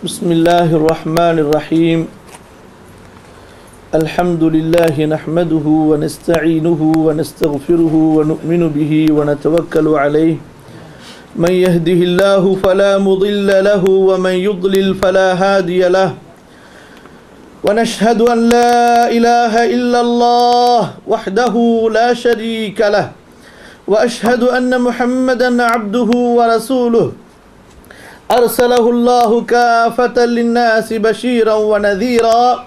بسم الله الرحمن الرحيم. الحمد لله نحمده ونستعينه ونستغفره ونؤمن به ونتوكل عليه. من يهده الله فلا مضل له ومن يضلل فلا هادي له. ونشهد أن لا إله إلا الله وحده لا شريك له. وأشهد أن محمدا عبده ورسوله. أرسله الله كافة للناس بشيرا ونذيرا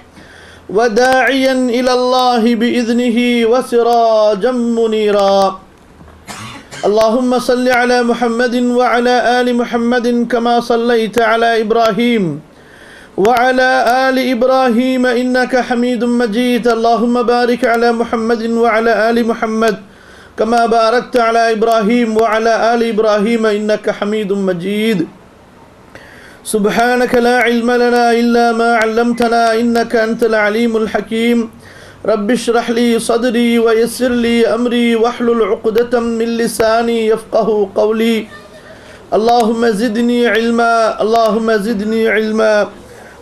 وداعيا إلى الله بإذنه وسراجا منيرا. اللهم صل على محمد وعلى آل محمد كما صليت على إبراهيم وعلى آل إبراهيم إنك حميد مجيد. اللهم بارك على محمد وعلى آل محمد كما باركت على إبراهيم وعلى آل إبراهيم إنك حميد مجيد. سبحانك لا علم لنا إلا ما علمتنا إنك أنت العليم الحكيم. رب اشرح لي صدري ويسر لي أمري واحلل عقدة من لساني يفقه قولي. اللهم زدني علما اللهم زدني علما.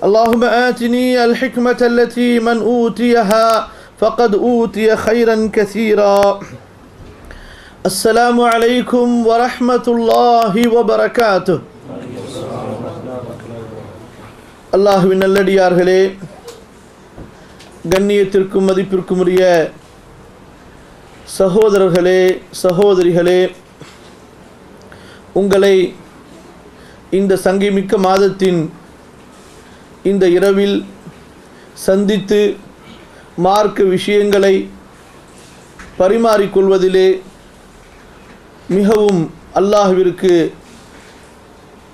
اللهم آتني الحكمة التي من أوتيها فقد أوتي خيرا كثيرا. السلام عليكم ورحمة الله وبركاته. அல்லாஹுவின் நல்லடியார்களே கண்ணியத்திற்கும் மதிப்பிற்கும் உரிய சகோதரர்களே சகோதரிகளே உங்களை இந்த சங்கிமிக்க மாதத்தின் இந்த இரவில் சந்தித்து மார்க்க விஷயங்களை பரிமாறிக்கொள்வதிலே மிகவும் அல்லாஹுவிற்கு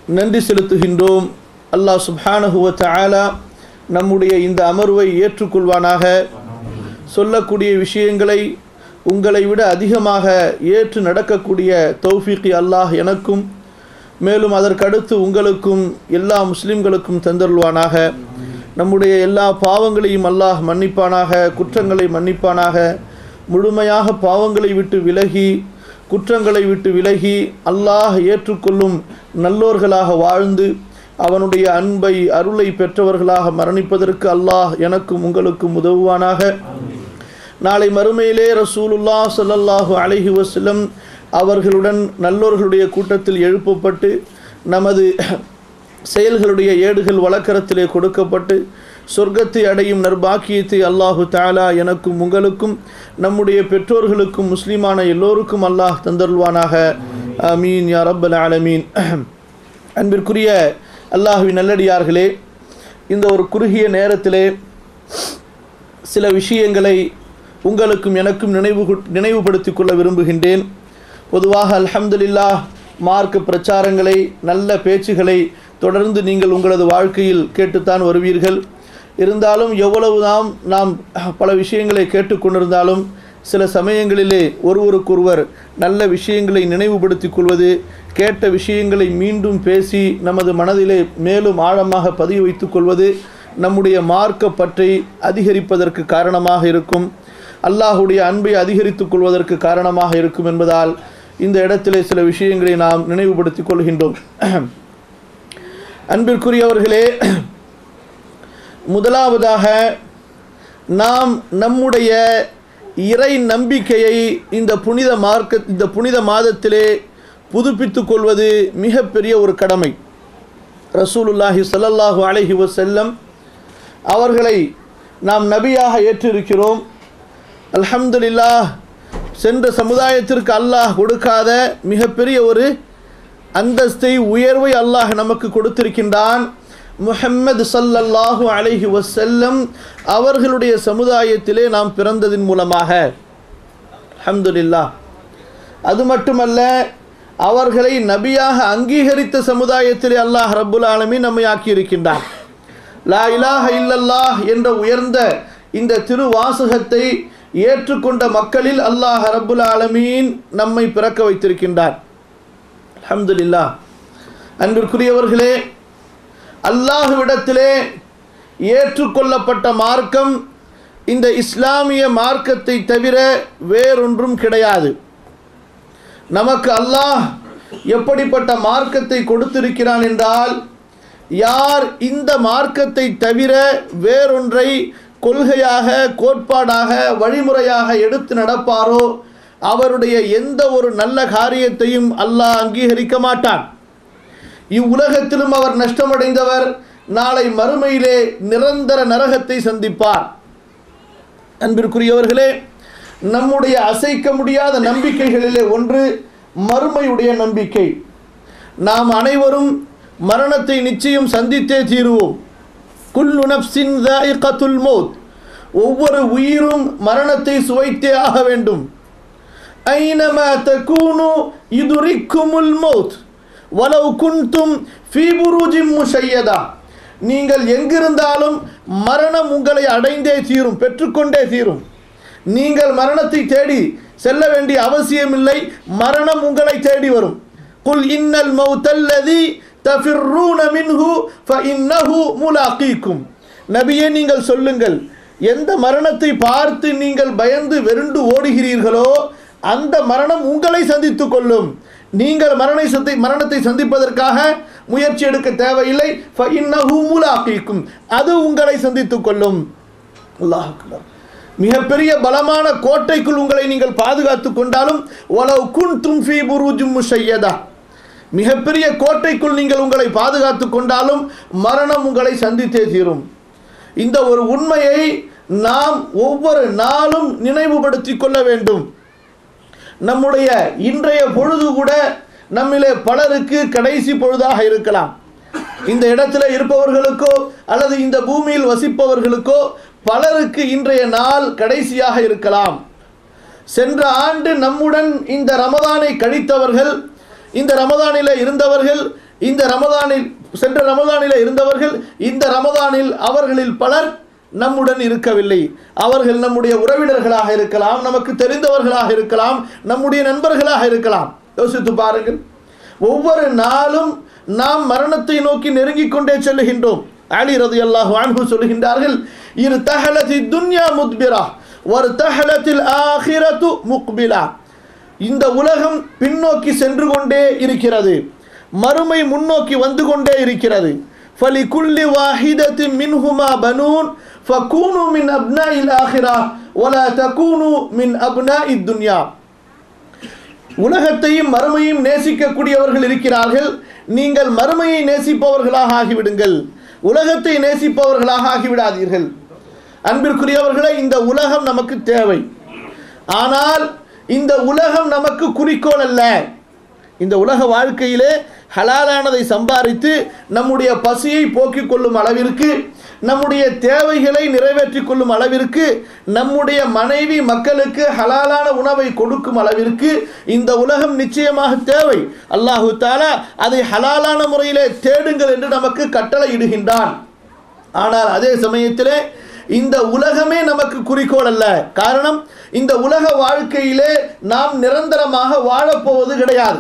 நன்றி செலுத்துகின்றோம். அல்லாஹ் சுப்ஹானஹுவத் ஆலா நம்முடைய இந்த அமர்வை ஏற்றுக்கொள்வானாக. சொல்லக்கூடிய விஷயங்களை உங்களை விட அதிகமாக ஏற்று நடக்கக்கூடிய தௌஃபிகி அல்லாஹ் எனக்கும் மேலும் அதற்கடுத்து உங்களுக்கும் எல்லா முஸ்லிம்களுக்கும் தந்தருள்வானாக. நம்முடைய எல்லா பாவங்களையும் அல்லாஹ் மன்னிப்பானாக குற்றங்களை மன்னிப்பானாக. முழுமையாக பாவங்களை விட்டு விலகி குற்றங்களை விட்டு விலகி அல்லாஹ் ஏற்றுக்கொள்ளும் நல்லோர்களாக வாழ்ந்து அவனுடைய அன்பை அருளை பெற்றவர்களாக மரணிப்பதற்கு அல்லாஹ் எனக்கும் உங்களுக்கும் உதவுவானாக. நாளை மறுமையிலே ரசூலுல்லா சொல்லல்லாஹு அலஹி வசலம் அவர்களுடன் நல்லோர்களுடைய கூட்டத்தில் எழுப்பப்பட்டு நமது செயல்களுடைய ஏடுகள் வழக்கரத்திலே கொடுக்கப்பட்டு சொர்க்கத்தை அடையும் நர்பாக்கியத்தை அல்லாஹு தாலா எனக்கும் உங்களுக்கும் நம்முடைய பெற்றோர்களுக்கும் முஸ்லீமான எல்லோருக்கும் அல்லாஹ் தந்தருள்வானாக. அமீன் யா ரப்பல் ஆலமீன். அன்பிற்குரிய அல்லாஹுவி நல்லடியார்களே இந்த ஒரு குறுகிய நேரத்திலே சில விஷயங்களை உங்களுக்கும் எனக்கும் நினைவு நினைவுபடுத்திக் கொள்ள விரும்புகின்றேன். பொதுவாக அல்ஹம்துலில்லா மார்க்க பிரச்சாரங்களை நல்ல பேச்சுகளை தொடர்ந்து நீங்கள் உங்களது வாழ்க்கையில் கேட்டுத்தான் வருவீர்கள். இருந்தாலும் எவ்வளவு நாம் நாம் பல விஷயங்களை கேட்டுக்கொண்டிருந்தாலும் சில சமயங்களிலே ஒருவருக்கொருவர் நல்ல விஷயங்களை நினைவுபடுத்திக் கொள்வது கேட்ட விஷயங்களை மீண்டும் பேசி நமது மனதிலே மேலும் ஆழமாக பதிவு வைத்துக் கொள்வது நம்முடைய மார்க்க பற்றை அதிகரிப்பதற்கு காரணமாக இருக்கும். அல்லாஹுடைய அன்பை அதிகரித்துக் கொள்வதற்கு காரணமாக இருக்கும் என்பதால் இந்த இடத்திலே சில விஷயங்களை நாம் நினைவுபடுத்திக் கொள்கின்றோம். அன்பிற்குரியவர்களே முதலாவதாக நாம் நம்முடைய இறை நம்பிக்கையை இந்த புனித மார்க்க இந்த புனித மாதத்திலே புதுப்பித்து கொள்வது மிகப்பெரிய ஒரு கடமை. ரசூலுல்லாஹி சல்லல்லாஹு அலஹி வசல்லம் அவர்களை நாம் நபியாக ஏற்றிருக்கிறோம். அல்ஹம்துலில்லா சென்ற சமுதாயத்திற்கு அல்லாஹ் கொடுக்காத மிகப்பெரிய ஒரு அந்தஸ்தை உயர்வை அல்லாஹ் நமக்கு கொடுத்திருக்கின்றான். முஹம்மது சல்லல்லாஹு அலைஹி வசல்லம் அவர்களுடைய சமுதாயத்திலே நாம் பிறந்ததின் மூலமாக. அஹமதுல்லா அது மட்டுமல்ல அவர்களை நபியாக அங்கீகரித்த சமுதாயத்திலே அல்லாஹ் ரபுல் ஆலமி நம்மை ஆக்கியிருக்கின்றார். லா இலாஹ இல்லல்லாஹ் என்ற உயர்ந்த இந்த திருவாசகத்தை ஏற்றுக்கொண்ட மக்களில் அல்லாஹ் ரபுல் ஆலமீன் நம்மை பிறக்க வைத்திருக்கின்றார். அஹமதுல்லா அன்பிற்குரியவர்களே அல்லாஹுவிடத்திலே ஏற்றுக்கொள்ளப்பட்ட மார்க்கம் இந்த இஸ்லாமிய மார்க்கத்தை தவிர வேறொன்றும் கிடையாது. நமக்கு அல்லாஹ் எப்படிப்பட்ட மார்க்கத்தை கொடுத்திருக்கிறான் என்றால் யார் இந்த மார்க்கத்தை தவிர வேறொன்றை கொள்கையாக கோட்பாடாக வழிமுறையாக எடுத்து நடப்பாரோ அவருடைய எந்த ஒரு நல்ல காரியத்தையும் அல்லாஹ் அங்கீகரிக்க மாட்டான். இவ்வுலகத்திலும் அவர் நஷ்டமடைந்தவர். நாளை மறுமையிலே நிரந்தர நரகத்தை சந்திப்பார். அன்பிற்குரியவர்களே நம்முடைய அசைக்க முடியாத நம்பிக்கைகளிலே ஒன்று மறுமையுடைய நம்பிக்கை. நாம் அனைவரும் மரணத்தை நிச்சயம் சந்தித்தே தீருவோம். குல்லு நப்சின் தாயிகத்துல் மௌத். ஒவ்வொரு உயிரும் மரணத்தை சுவைத்தே ஆக வேண்டும். ஐனமா தகூனு இதுரிக்குமுல் மௌத். வலவு குன்தும் ஃபீ செய்யதா முஷையதா. நீங்கள் எங்கிருந்தாலும் மரணம் உங்களை அடைந்தே தீரும் பெற்றுக்கொண்டே தீரும். நீங்கள் மரணத்தை தேடி செல்ல வேண்டிய அவசியமில்லை மரணம் உங்களை தேடி வரும். குல் இன்னல் மௌத்தல்லதி தஃபிர்ரூன மின்ஹு ஃபஇன்னஹு முலாகீக்கும். நபியே நீங்கள் சொல்லுங்கள் எந்த மரணத்தை பார்த்து நீங்கள் பயந்து வெருண்டு ஓடுகிறீர்களோ அந்த மரணம் உங்களை சந்தித்து கொள்ளும். நீங்கள் மரணை சந்தி மரணத்தை சந்திப்பதற்காக முயற்சி எடுக்க தேவையில்லை. ஃபஇன்னஹு அது உங்களை சந்தித்துக் கொள்ளும். அல்லாஹ் மிகப்பெரிய பலமான கோட்டைக்குள் உங்களை நீங்கள் பாதுகாத்து கொண்டாலும் ஒலவு குன் தும்ஃபி புருஜும் முஷையதா. மிகப்பெரிய கோட்டைக்குள் நீங்கள் உங்களை பாதுகாத்து கொண்டாலும் மரணம் உங்களை சந்தித்தே தீரும். இந்த ஒரு உண்மையை நாம் ஒவ்வொரு நாளும் நினைவுபடுத்திக் கொள்ள வேண்டும். நம்முடைய இன்றைய பொழுது கூட நம்மிலே பலருக்கு கடைசி பொழுதாக இருக்கலாம். இந்த இடத்துல இருப்பவர்களுக்கோ அல்லது இந்த பூமியில் வசிப்பவர்களுக்கோ பலருக்கு இன்றைய நாள் கடைசியாக இருக்கலாம். சென்ற ஆண்டு நம்முடன் இந்த ரமதானை கழித்தவர்கள் இந்த ரமதானில் இருந்தவர்கள் இந்த ரமதானில் சென்ற ரமதானில் இருந்தவர்கள் இந்த ரமதானில் அவர்களில் பலர் நம்முடன் இருக்கவில்லை. அவர்கள் நம்முடைய உறவினர்களாக இருக்கலாம் நமக்கு தெரிந்தவர்களாக இருக்கலாம் நம்முடைய நண்பர்களாக இருக்கலாம். யோசித்து பாருங்கள். ஒவ்வொரு நாளும் நாம் மரணத்தை நோக்கி நெருங்கிக் கொண்டே செல்லுகின்றோம். அலி ரதி அல்லாஹ் அன்ஹு சொல்கின்றார்கள் இரு தஹலதி துன்யா முத்பிரா ஒரு தஹலத்தில் ஆஹிரத்து முக்பிலா. இந்த உலகம் பின்னோக்கி சென்று கொண்டே இருக்கிறது. மறுமை முன்னோக்கி வந்து கொண்டே இருக்கிறது. ஃபலி குல்லி வாஹிதத்தின் மின்ஹுமா பனூன் ஃபகூனு மின் அப்னா இல் ஆஹிரா வலா தகூனு மின் அப்னா இத்துன்யா உலகத்தையும் மறுமையும் நேசிக்கக்கூடியவர்கள் இருக்கிறார்கள். நீங்கள் மறுமையை நேசிப்பவர்களாக ஆகிவிடுங்கள். உலகத்தை நேசிப்பவர்களாக ஆகிவிடாதீர்கள். அன்பிற்குரியவர்களே இந்த உலகம் நமக்கு தேவை. ஆனால் இந்த உலகம் நமக்கு குறிக்கோள் அல்ல. இந்த உலக வாழ்க்கையிலே ஹலாலானதை சம்பாதித்து நம்முடைய பசியை போக்கிக் கொள்ளும் அளவிற்கு நம்முடைய தேவைகளை நிறைவேற்றிக் கொள்ளும் அளவிற்கு நம்முடைய மனைவி மக்களுக்கு ஹலாலான உணவை கொடுக்கும் அளவிற்கு இந்த உலகம் நிச்சயமாக தேவை. அல்லாஹு தாலா அதை ஹலாலான முறையிலே தேடுங்கள் என்று நமக்கு கட்டளை இடுகின்றான் ஆனால் அதே சமயத்திலே இந்த உலகமே நமக்கு குறிக்கோள் அல்ல. காரணம் இந்த உலக வாழ்க்கையிலே நாம் நிரந்தரமாக வாழப்போவது கிடையாது.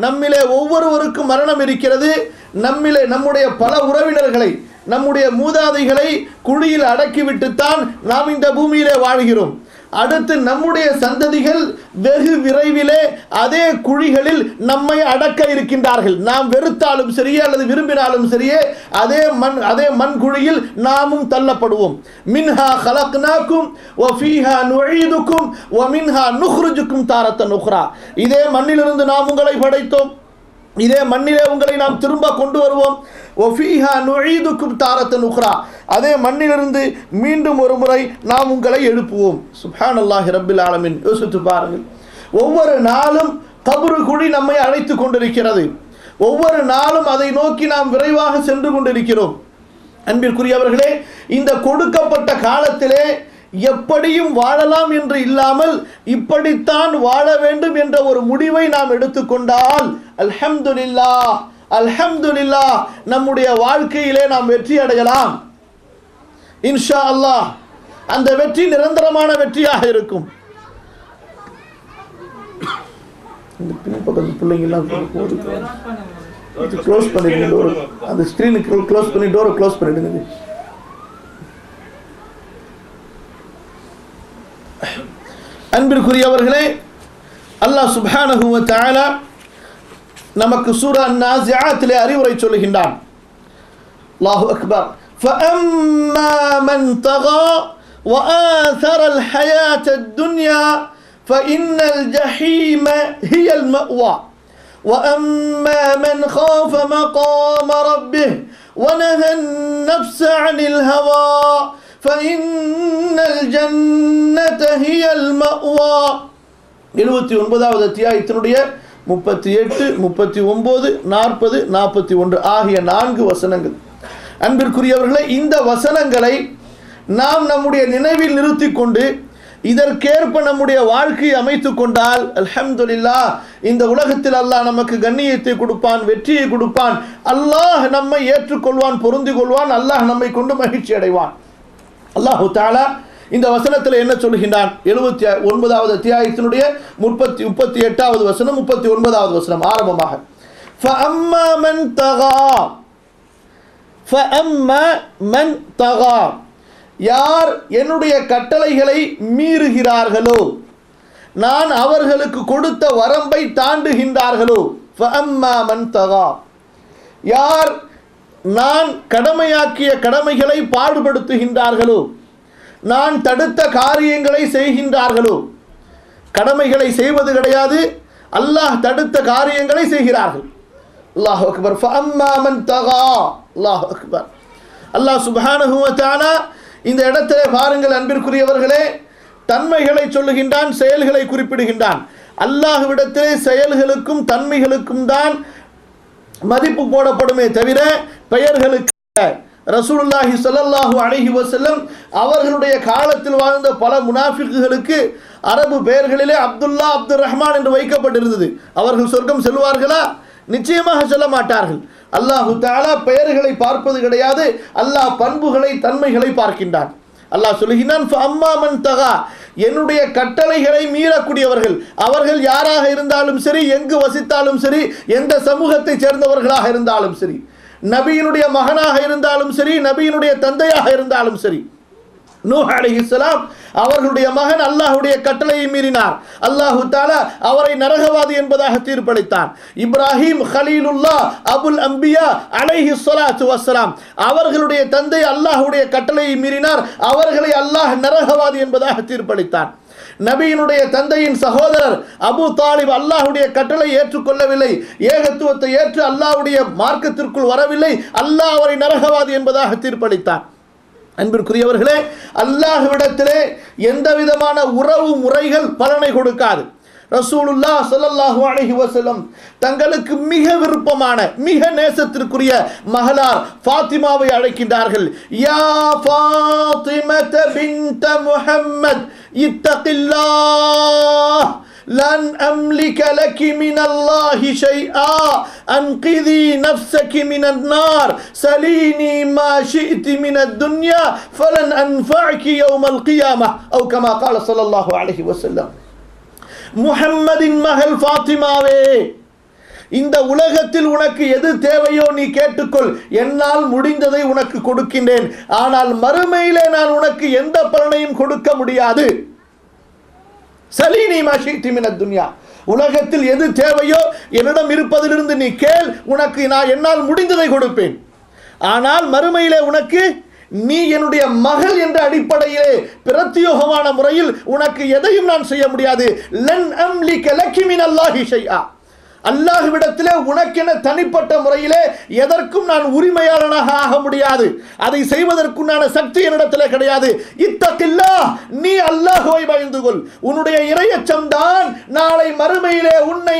நம்மிலே ஒவ்வொருவருக்கும் மரணம் இருக்கிறது. நம்மிலே நம்முடைய பல உறவினர்களை நம்முடைய மூதாதைகளை குழியில் அடக்கிவிட்டுத்தான் நாம் இந்த பூமியிலே வாழ்கிறோம். அடுத்து நம்முடைய சந்ததிகள் வெகு விரைவிலே அதே குழிகளில் நம்மை அடக்க இருக்கின்றார்கள். நாம் வெறுத்தாலும் சரியே அல்லது விரும்பினாலும் சரியே அதே மண் அதே மண் குழியில் நாமும் தள்ளப்படுவோம். மின்ஹா ஹலக்னாக்கும் ஓ ஃபீஹா நுழைதுக்கும் ஓ மின்ஹா நுஹ்ருஜுக்கும் தாரத்த நுஹ்ரா இதே மண்ணிலிருந்து நாம் உங்களை படைத்தோம். இதே மண்ணிலே உங்களை நாம் திரும்ப கொண்டு வருவோம் ஒஃபீஹா நுழைதுக்கும் தாரத்தன் உக்ரா. அதே மண்ணிலிருந்து மீண்டும் ஒரு முறை நாம் உங்களை எழுப்புவோம். சுஹான் அல்லாஹி ரபில் ஆலமின். யோசித்து பாருங்கள். ஒவ்வொரு நாளும் கபரு குழி நம்மை அழைத்து கொண்டிருக்கிறது. ஒவ்வொரு நாளும் அதை நோக்கி நாம் விரைவாக சென்று கொண்டிருக்கிறோம். அன்பிற்குரியவர்களே இந்த கொடுக்கப்பட்ட காலத்திலே எப்படியும் வாழலாம் என்று இல்லாமல் இப்படித்தான் வாழ வேண்டும் என்ற ஒரு முடிவை நாம் எடுத்துக்கொண்டால் அல்ஹம்துலில்லா அல்ஹம்துலில்லா நம்முடைய வாழ்க்கையிலே நாம் வெற்றி அடையலாம். இன்ஷா அல்லாஹ் அந்த வெற்றி நிரந்தரமான வெற்றியாக இருக்கும். இந்த பின்பக்கத்து பிள்ளைங்கெல்லாம் க்ளோஸ் பண்ணிடுங்க டோர் அந்த ஸ்க்ரீனுக்கு க்ளோஸ் பண்ணி டோரை க்ளோஸ் பண்ணிடுங்க. அன்பிற்குரியவர்களே அல்லாஹ் சுப்ஹானஹு வ தஆலா நமக்கு சூரா நாசிஆத்திலே அறிவுரை சொல்லுகின்றான் அல்லாஹு அக்பர் فأما من طغى وآثر الحياة الدنيا فإن الجحيم هي المأوى وأما من خاف مقام ربه ونهى النفس عن الهوى எழுபத்தி ஒன்பதாவது அத்தியாயத்தினுடைய முப்பத்தி எட்டு முப்பத்தி ஒன்பது நாற்பது நாற்பத்தி ஒன்று ஆகிய நான்கு வசனங்கள். அன்பிற்குரியவர்களே இந்த வசனங்களை நாம் நம்முடைய நினைவில் நிறுத்தி கொண்டு இதற்கேற்ப நம்முடைய வாழ்க்கையை அமைத்து கொண்டால் அல்ஹம்துலில்லா இந்த உலகத்தில் அல்லாஹ் நமக்கு கண்ணியத்தை கொடுப்பான் வெற்றியை கொடுப்பான். அல்லாஹ் நம்மை ஏற்றுக்கொள்வான் பொருந்து கொள்வான். அல்லாஹ் நம்மை கொண்டு மகிழ்ச்சி அடைவான் அல்லாஹு தாலா இந்த வசனத்தில் என்ன சொல்கின்றான் எழுபத்தி ஒன்பதாவது அத்தியாயத்தினுடைய முப்பத்தி முப்பத்தி எட்டாவது வசனம் முப்பத்தி ஒன்பதாவது வசனம் ஆரம்பமாக فَأَمَّا مَنْ طَغَى فَأَمَّا مَنْ طَغَى யார் என்னுடைய கட்டளைகளை மீறுகிறார்களோ நான் அவர்களுக்கு கொடுத்த வரம்பை தாண்டுகின்றார்களோ فَأَمَّا مَنْ طَغَى யார் நான் கடமையாக்கிய கடமைகளை பாடுபடுத்துகின்றார்களோ? நான் தடுத்த காரியங்களை செய்கின்றார்களோ? கடமைகளை செய்வது கிடையாது. அல்லாஹ் தடுத்த காரியங்களை செய்கிறார்கள். அல்லாஹ் அக்பர். ஃபஅம்மா தகா. அல்லாஹ் அக்பர். அல்லாஹ் சுப்ஹானஹு இந்த இடத்துல பாருங்கள் அன்பிற்குரியவர்களே தன்மைகளை சொல்லுகின்றான் செயல்களை குறிப்பிடுகின்றான். அல்லாஹ்விடத்திலே செயல்களுக்கும் தன்மைகளுக்கும் தான் மதிப்பு போடப்படுமே தவிர பெயர்களுக்கு ரசூலுல்லாஹி ஸல்லல்லாஹு அலைஹி வசல்லம் அவர்களுடைய காலத்தில் வாழ்ந்த பல முனாஃபிக்குகளுக்கு அரபு பெயர்களிலே அப்துல்லா அப்துல் ரஹ்மான் என்று வைக்கப்பட்டிருந்தது. அவர்கள் சொர்க்கம் செல்வார்களா? நிச்சயமாக செல்ல மாட்டார்கள். அல்லாஹு தாலா பெயர்களை பார்ப்பது கிடையாது. அல்லாஹ் பண்புகளை தன்மைகளை பார்க்கின்றான். அல்லாஹ் சொல்லுகிறான் அம்மா மன் தகா. என்னுடைய கட்டளைகளை மீறக்கூடியவர்கள் அவர்கள் யாராக இருந்தாலும் சரி எங்கு வசித்தாலும் சரி எந்த சமூகத்தை சேர்ந்தவர்களாக இருந்தாலும் சரி நபியினுடைய மகனாக இருந்தாலும் சரி நபியினுடைய தந்தையாக இருந்தாலும் சரி நூஹ் அலைஹிஸ்ஸலாம் அவர்களுடைய மகன் அல்லாஹ்வுடைய கட்டளையை மீறினார். அல்லாஹு தாலா அவரை நரகவாதி என்பதாக தீர்ப்பளித்தான். இப்ராஹிம் ஹலீலுல்லா அபுல் அம்பியா அலைஹி சொலாத்து வசலாம் அவர்களுடைய தந்தை அல்லாஹ்வுடைய கட்டளையை மீறினார். அவர்களை அல்லாஹ் நரகவாதி என்பதாக தீர்ப்பளித்தான். நபியினுடைய தந்தையின் சகோதரர் அபு தாலிப் அல்லாஹுடைய கட்டளை ஏற்றுக்கொள்ளவில்லை. ஏகத்துவத்தை ஏற்று அல்லாஹுடைய மார்க்கத்திற்குள் வரவில்லை. அல்லாஹ் அவரை நரகவாதி என்பதாக தீர்ப்பளித்தான். அன்பிற்குரியவர்களே அல்லாஹ்விடத்திலே எந்த விதமான உறவு முறைகள் பலனை கொடுக்காது. ரசூலுல்லா சொல்லல்லாஹு அலைஹி வசலம் தங்களுக்கு மிக விருப்பமான மிக நேசத்திற்குரிய மகளார் ஃபாத்திமாவை அழைக்கின்றார்கள். யா ஃபாத்திமத பின்த முஹம்மத் இத்தகில்லா لن أملك لك من الله شيئا أنقذي نفسك من النار سليني ما شئت من الدنيا فلن أنفعك يوم القيامة أو كما قال صلى الله عليه وسلم முஹம்மதின் மகள் ஃபாத்திமாவே இந்த உலகத்தில் உனக்கு எது தேவையோ நீ கேட்டுக்கொள் என்னால் முடிந்ததை உனக்கு கொடுக்கின்றேன் ஆனால் மறுமையிலே நான் உனக்கு எந்த பலனையும் கொடுக்க முடியாது சலீனி மஷித்தி மின துன்யா. உலகத்தில் எது தேவையோ என்னிடம் இருப்பதிலிருந்து நீ கேள் உனக்கு நான் என்னால் முடிந்ததை கொடுப்பேன். ஆனால் மறுமையிலே உனக்கு நீ என்னுடைய மகள் என்ற அடிப்படையிலே பிரத்யோகமான முறையில் உனக்கு எதையும் நான் செய்ய முடியாது. லன் அம்லி லக்கி மின் அல்லாஹி ஷையா அல்லாஹ்விடத்திலே உனக்கென தனிப்பட்ட முறையிலே எதற்கும் நான் உரிமையாளனாக ஆக முடியாது. அதை செய்வதற்குண்டான சக்தி என்னிடத்திலே கிடையாது. இத்தக்கில்லா நீ அல்லாஹுவை பயந்து கொள். உன்னுடைய இரையச்சம் தான் நாளை மறுமையிலே உன்னை